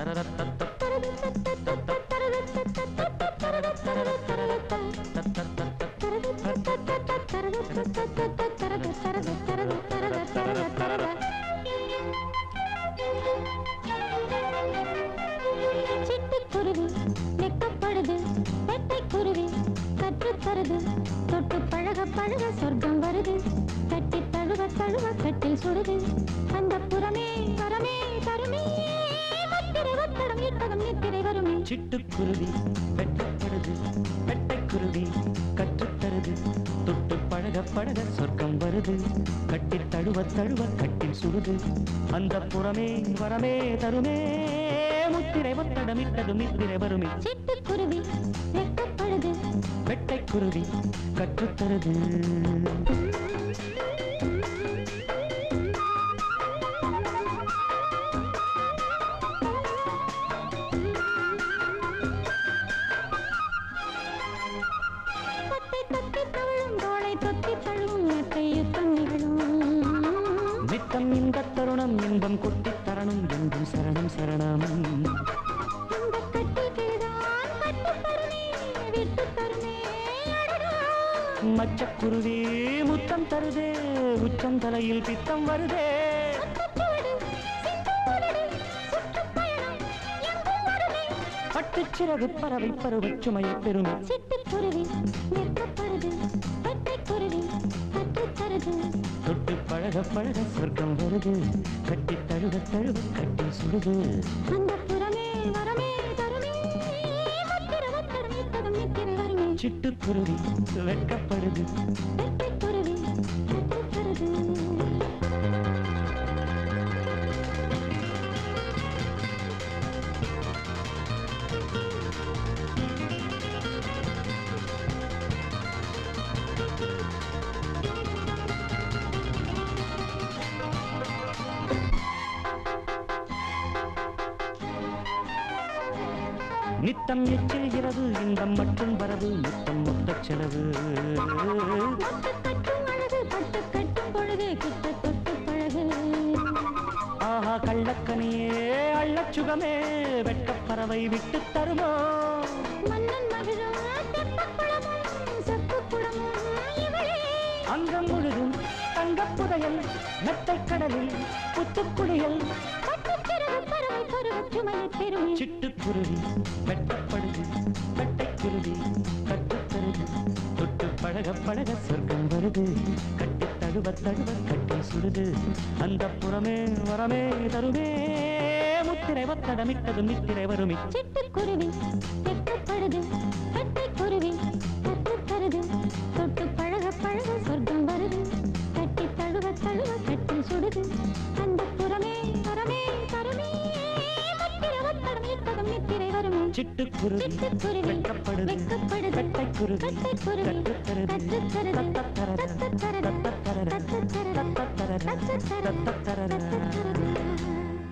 சிட்டுக்குருவி வெக்கப்படுது வெட்டைக்குருவி கற்றுத் தருது தொட்டு பழக பழக சொர்க்கம் வருது. கட்டி தழுவ தழுவ கட்டில் சுடுது. அந்த புறமே நித்திரை வருமே சிட்டுக்குருவி வெட்டப்படுது வெட்டைக்குருவி கற்றுத்தருது. தொட்டு பழக பழக சொர்க்கம் வருது. கட்டி தழுவ தழுவ கட்டில் சுடுது அந்த புறமே வரமே தருமே. முத்திரை ஒத்தடமிட்டது நித்திரை வருமே. சிட்டுக்குருவி வெக்கப்படுது வெட்டைக்குருவி கற்றுத்தருது. ஆட்டம் இந்த தருணம் இன்பம் கொட்டி தரணும் என்றும் சரணம் சரணம். மச்சக்குருவி முத்தம் தருதே உச்சம் தலையில் பித்தம் வருதே. பட்டுச்சிறகு பறவை பருவச்சுமையை பெருமை சிட்டுக்குருவி நிற்கப்படுது பட்டைக்குருவி தருது தொட்டு பழக பழக சொர்க்கம் வருது. கட்டி தழுவ தழுவ கட்டி சுடுது அந்த புறமே வரமே தருமே. சிட்டுக்குருவி வெட்கப்படுது. வெட்டைக்குருவி கற்றுத் நித்தம் எச்சில் இந்தம் இன்பம் மட்டும் வரவு மொத்தம் மொத்த செலவு. ஆஹா கள்ளக்கனியே அள்ள சுகமே வெட்ட பறவை விட்டு தருமோ? அங்கம் முழுதும் தங்கப்புதையல் மெத்தை கடலில் புத்துக்குளியல் பருவச் சுமையைப் பெறுமே சிட்டுக்குருவி வெட்டப்படுது வெட்டைக்குருவி கட்டுத்தருது. தொட்டு பழக பழக சொர்க்கம் வருது. கட்டி தழுவ தழுவ கட்டி சுடுது அந்த புறமே வரமே தருமே. முத்திரை ஒத்தடமிட்டது நித்திரை வருமே. சிட்டுக்குருவி வெட்கப்படுது வெட்டைக்குருவி கற்றுத் தருது தொட்டு சிட்டுக்குருவி வெட்டப்படுது வெட்டைக்குருவி கட்டுத்தரது தத்தத்தரது தத்தத்தரது தத்தத்தரது தத்தத்தரது